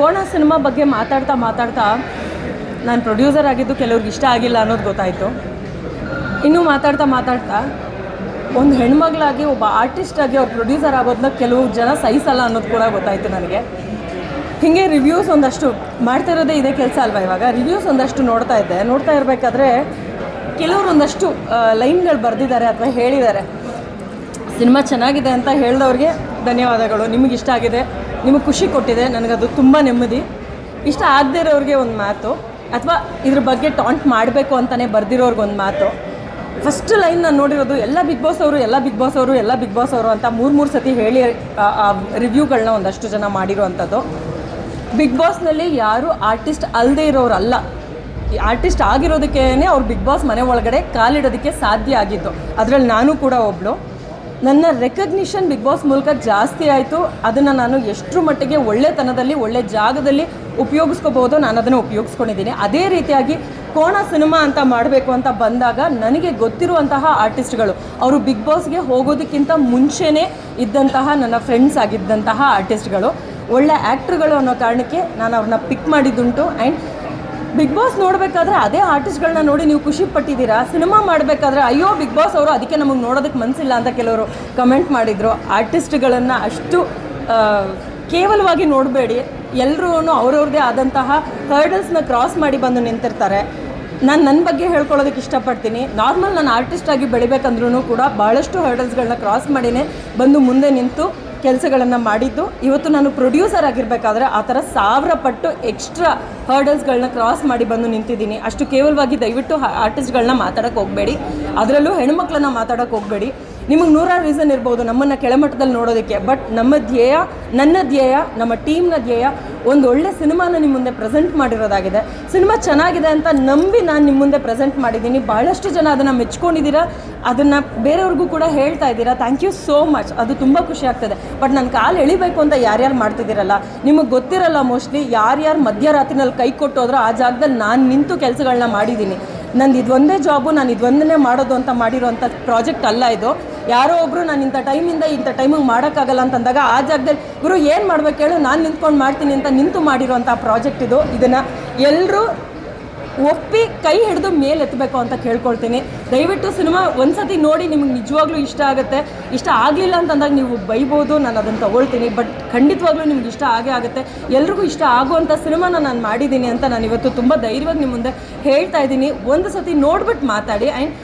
ಕೋಣ ಸಿನಿಮಾ ಬಗ್ಗೆ ಮಾತಾಡ್ತಾ ಮಾತಾಡ್ತಾ ನಾನು ಪ್ರೊಡ್ಯೂಸರ್ ಆಗಿದ್ದು ಕೆಲವ್ರಿಗೆ ಇಷ್ಟ ಆಗಿಲ್ಲ ಅನ್ನೋದು ಗೊತ್ತಾಯಿತು. ಇನ್ನೂ ಮಾತಾಡ್ತಾ ಮಾತಾಡ್ತಾ ಒಂದು ಹೆಣ್ಮಗಳಾಗಿ ಒಬ್ಬ ಆರ್ಟಿಸ್ಟ್ ಆಗಿ ಅವ್ರು ಪ್ರೊಡ್ಯೂಸರ್ ಆಗೋದನ್ನ ಕೆಲವು ಜನ ಸಹಿಸಲ್ಲ ಅನ್ನೋದು ಕೂಡ ಗೊತ್ತಾಯಿತು ನನಗೆ. ಹೀಗೆ ರಿವ್ಯೂಸ್ ಒಂದಷ್ಟು ಮಾಡ್ತಿರೋದೇ ಇದೇ ಕೆಲಸ ಅಲ್ವಾ ಇವಾಗ? ರಿವ್ಯೂಸ್ ಒಂದಷ್ಟು ನೋಡ್ತಾ ಇದ್ದೆ. ನೋಡ್ತಾ ಇರಬೇಕಾದ್ರೆ ಕೆಲವರು ಒಂದಷ್ಟು ಲೈನ್ಗಳು ಬರೆದಿದ್ದಾರೆ ಅಥವಾ ಹೇಳಿದ್ದಾರೆ. ಸಿನಿಮಾ ಚೆನ್ನಾಗಿದೆ ಅಂತ ಹೇಳಿದವ್ರಿಗೆ ಧನ್ಯವಾದಗಳು. ನಿಮಗೆ ಇಷ್ಟ ಆಗಿದೆ, ನಿಮಗೆ ಖುಷಿ ಕೊಟ್ಟಿದೆ, ನನಗದು ತುಂಬ ನೆಮ್ಮದಿ. ಇಷ್ಟ ಆಗದೇ ಇರೋರಿಗೆ ಒಂದು ಮಾತು, ಅಥವಾ ಇದ್ರ ಬಗ್ಗೆ ಟಾಂಟ್ ಮಾಡಬೇಕು ಅಂತಲೇ ಬರೆದಿರೋರ್ಗೆ ಒಂದು ಮಾತು. ಫಸ್ಟ್ ಲೈನ್ ನಾನು ನೋಡಿರೋದು, ಎಲ್ಲ ಬಿಗ್ ಬಾಸ್ ಅವರು, ಎಲ್ಲ ಬಿಗ್ ಬಾಸ್ ಅವರು, ಎಲ್ಲ ಬಿಗ್ ಬಾಸ್ ಅವರು ಅಂತ ಮೂರು ಮೂರು ಸತಿ ಹೇಳಿ ರಿವ್ಯೂಗಳನ್ನ ಒಂದಷ್ಟು ಜನ ಮಾಡಿರೋವಂಥದ್ದು. ಬಿಗ್ ಬಾಸ್ನಲ್ಲಿ ಯಾರು ಆರ್ಟಿಸ್ಟ್ ಅಲ್ಲದೆ ಇರೋರಲ್ಲ. ಆರ್ಟಿಸ್ಟ್ ಆಗಿರೋದಕ್ಕೇ ಅವ್ರು ಬಿಗ್ ಬಾಸ್ ಮನೆ ಒಳಗಡೆ ಕಾಲಿಡೋದಕ್ಕೆ ಸಾಧ್ಯ ಆಗಿತ್ತು ಅದರಲ್ಲಿ ನಾನು ಕೂಡ ಒಬ್ಬಳು ನನ್ನ ರೆಕಗ್ನಿಷನ್ ಬಿಗ್ ಬಾಸ್ ಮೂಲಕ ಜಾಸ್ತಿ ಆಯಿತು. ಅದನ್ನು ನಾನು ಎಷ್ಟರ ಮಟ್ಟಿಗೆ ಒಳ್ಳೆತನದಲ್ಲಿ, ಒಳ್ಳೆ ಜಾಗದಲ್ಲಿ ಉಪಯೋಗಿಸ್ಕೋಬೋದು ನಾನು ಅದನ್ನು ಉಪಯೋಗಿಸ್ಕೊಂಡಿದ್ದೀನಿ. ಅದೇ ರೀತಿಯಾಗಿ ಕೋಣ ಸಿನಿಮಾ ಅಂತ ಮಾಡಬೇಕು ಅಂತ ಬಂದಾಗ ನನಗೆ ಗೊತ್ತಿರುವಂತಹ ಆರ್ಟಿಸ್ಟ್ಗಳು ಅವರು ಬಿಗ್ ಬಾಸ್ಗೆ ಹೋಗೋದಕ್ಕಿಂತ ಮುಂಚೆನೇ ಇದ್ದಂತಹ ನನ್ನ ಫ್ರೆಂಡ್ಸ್ ಆಗಿದ್ದಂತಹ ಆರ್ಟಿಸ್ಟ್ಗಳು ಒಳ್ಳೆ ಆ್ಯಕ್ಟ್ರುಗಳು ಅನ್ನೋ ಕಾರಣಕ್ಕೆ ನಾನು ಅವ್ರನ್ನ ಪಿಕ್ ಮಾಡಿದ್ದುಂಟು. ಆ್ಯಂಡ್ ಬಿಗ್ ಬಾಸ್ ನೋಡಬೇಕಾದ್ರೆ ಅದೇ ಆರ್ಟಿಸ್ಟ್ಗಳನ್ನ ನೋಡಿ ನೀವು ಖುಷಿ ಪಟ್ಟಿದ್ದೀರಾ? ಸಿನಿಮಾ ಮಾಡಬೇಕಾದ್ರೆ ಅಯ್ಯೋ, ಬಿಗ್ ಬಾಸ್ ಅವರು ಅದಕ್ಕೆ ನಮಗೆ ನೋಡೋದಕ್ಕೆ ಮನಸ್ಸಿಲ್ಲ ಅಂತ ಕೆಲವರು ಕಮೆಂಟ್ ಮಾಡಿದರು. ಆರ್ಟಿಸ್ಟ್ಗಳನ್ನು ಅಷ್ಟು ಕೇವಲವಾಗಿ ನೋಡಬೇಡಿ. ಎಲ್ಲರೂ ಅವ್ರವ್ರದ್ದೇ ಆದಂತಹ ಹರ್ಡಲ್ಸ್ನ ಕ್ರಾಸ್ ಮಾಡಿ ಬಂದು ನಿಂತಿರ್ತಾರೆ. ನಾನು ನನ್ನ ಬಗ್ಗೆ ಹೇಳ್ಕೊಳ್ಳೋದಕ್ಕೆ ಇಷ್ಟಪಡ್ತೀನಿ. ನಾರ್ಮಲ್ ನಾನು ಆರ್ಟಿಸ್ಟ್ ಆಗಿ ಬೆಳಿಬೇಕಂದ್ರೂ ಕೂಡ ಭಾಳಷ್ಟು ಹರ್ಡಲ್ಸ್ಗಳನ್ನ ಕ್ರಾಸ್ ಮಾಡಿನೇ ಬಂದು ಮುಂದೆ ನಿಂತು ಕೆಲಸಗಳನ್ನು ಮಾಡಿದ್ದು. ಇವತ್ತು ನಾನು ಪ್ರೊಡ್ಯೂಸರ್ ಆಗಿರಬೇಕಾದ್ರೆ ಆ ಥರ ಸಾವಿರ ಪಟ್ಟು ಎಕ್ಸ್ಟ್ರಾ ಹರ್ಡಲ್ಸ್ಗಳನ್ನ ಕ್ರಾಸ್ ಮಾಡಿ ಬಂದು ನಿಂತಿದ್ದೀನಿ. ಅಷ್ಟು ಕೇವಲವಾಗಿ ದಯವಿಟ್ಟು ಆರ್ಟಿಸ್ಟ್ಗಳನ್ನ ಮಾತಾಡೋಕೆ ಹೋಗಬೇಡಿ. ಅದರಲ್ಲೂ ಹೆಣ್ಮಕ್ಳನ್ನ ಮಾತಾಡೋಕೆ ಹೋಗಬೇಡಿ. ನಿಮಗೆ ನೂರಾರು ರೀಸನ್ ಇರ್ಬೋದು ನಮ್ಮನ್ನು ಕೆಳಮಟ್ಟದಲ್ಲಿ ನೋಡೋದಕ್ಕೆ. ಬಟ್ ನಮ್ಮ ಧ್ಯೇಯ, ನನ್ನ ಧ್ಯೇಯ, ನಮ್ಮ ಟೀಮ್ನ ಧ್ಯೇಯ ಒಂದು ಒಳ್ಳೆ ಸಿನಿಮಾನ ನಿಮ್ಮ ಮುಂದೆ ಪ್ರೆಸೆಂಟ್ ಮಾಡಿರೋದಾಗಿದೆ. ಸಿನಿಮಾ ಚೆನ್ನಾಗಿದೆ ಅಂತ ನಂಬಿ ನಾನು ನಿಮ್ಮ ಮುಂದೆ ಪ್ರೆಸೆಂಟ್ ಮಾಡಿದ್ದೀನಿ. ಭಾಳಷ್ಟು ಜನ ಅದನ್ನು ಮೆಚ್ಕೊಂಡಿದ್ದೀರಾ. ಅದನ್ನು ಬೇರೆಯವ್ರಿಗೂ ಕೂಡ ಹೇಳ್ತಾ ಇದ್ದೀರಾ. ಥ್ಯಾಂಕ್ ಯು ಸೋ ಮಚ್ ಅದು ತುಂಬ ಖುಷಿ ಆಗ್ತದೆ. ಬಟ್ ನನ್ನ ಕಾಲು ಎಳಿಬೇಕು ಅಂತ ಯಾರ್ಯಾರು ಮಾಡ್ತಿದ್ದೀರಲ್ಲ, ನಿಮಗೆ ಗೊತ್ತಿರಲ್ಲ ಮೋಸ್ಟ್ಲಿ ಯಾರ್ಯಾರು ಮಧ್ಯರಾತ್ರಿನಲ್ಲಿ ಕೈ ಕೊಟ್ಟೋದ್ರೋ ಆ ಜಾಗದಲ್ಲಿ ನಾನು ನಿಂತು ಕೆಲಸಗಳನ್ನ ಮಾಡಿದ್ದೀನಿ. ನಂದು ಇದೊಂದೇ ಜಾಬು ನಾನು ಇದೊಂದನ್ನೇ ಮಾಡೋದು ಅಂತ ಮಾಡಿರೋಂಥ ಪ್ರಾಜೆಕ್ಟ್ ಅಲ್ಲ ಇದು. ಯಾರೋ ಒಬ್ಬರು ನಾನು ಇಂಥ ಟೈಮಿಂದ ಇಂಥ ಟೈಮಿಗೆ ಮಾಡೋಕ್ಕಾಗಲ್ಲ ಅಂತಂದಾಗ ಆ ಜಾಗದಲ್ಲಿ, ಗುರು, ಏನು ಮಾಡ್ಬೇಕು ಹೇಳು, ನಾನು ನಿಂತ್ಕೊಂಡು ಮಾಡ್ತೀನಿ ಅಂತ ನಿಂತು ಮಾಡಿರೋಂಥ ಪ್ರಾಜೆಕ್ಟ್ ಇದು. ಇದನ್ನು ಎಲ್ಲರೂ ಒಪ್ಪಿ ಕೈ ಹಿಡಿದು ಮೇಲೆ ಎತ್ತಬೇಕು ಅಂತ ಕೇಳ್ಕೊಳ್ತೀನಿ. ದಯವಿಟ್ಟು ಸಿನಿಮಾ ಒಂದ್ಸತಿ ನೋಡಿ, ನಿಮ್ಗೆ ನಿಜವಾಗ್ಲೂ ಇಷ್ಟ ಆಗುತ್ತೆ. ಇಷ್ಟ ಆಗಲಿಲ್ಲ ಅಂತಂದಾಗ ನೀವು ಬೈಬೋದು, ನಾನು ಅದನ್ನು ತಗೊಳ್ತೀನಿ. ಬಟ್ ಖಂಡಿತವಾಗ್ಲೂ ನಿಮ್ಗೆ ಇಷ್ಟ ಆಗೇ ಆಗುತ್ತೆ. ಎಲ್ರಿಗೂ ಇಷ್ಟ ಆಗುವಂಥ ಸಿನಿಮಾನ ನಾನು ಮಾಡಿದ್ದೀನಿ ಅಂತ ನಾನು ಇವತ್ತು ತುಂಬ ಧೈರ್ಯವಾಗಿ ನಿಮ್ಮ ಮುಂದೆ ಹೇಳ್ತಾ ಇದ್ದೀನಿ. ಒಂದು ಸತಿ ನೋಡ್ಬಿಟ್ಟು ಮಾತಾಡಿ. ಆ್ಯಂಡ್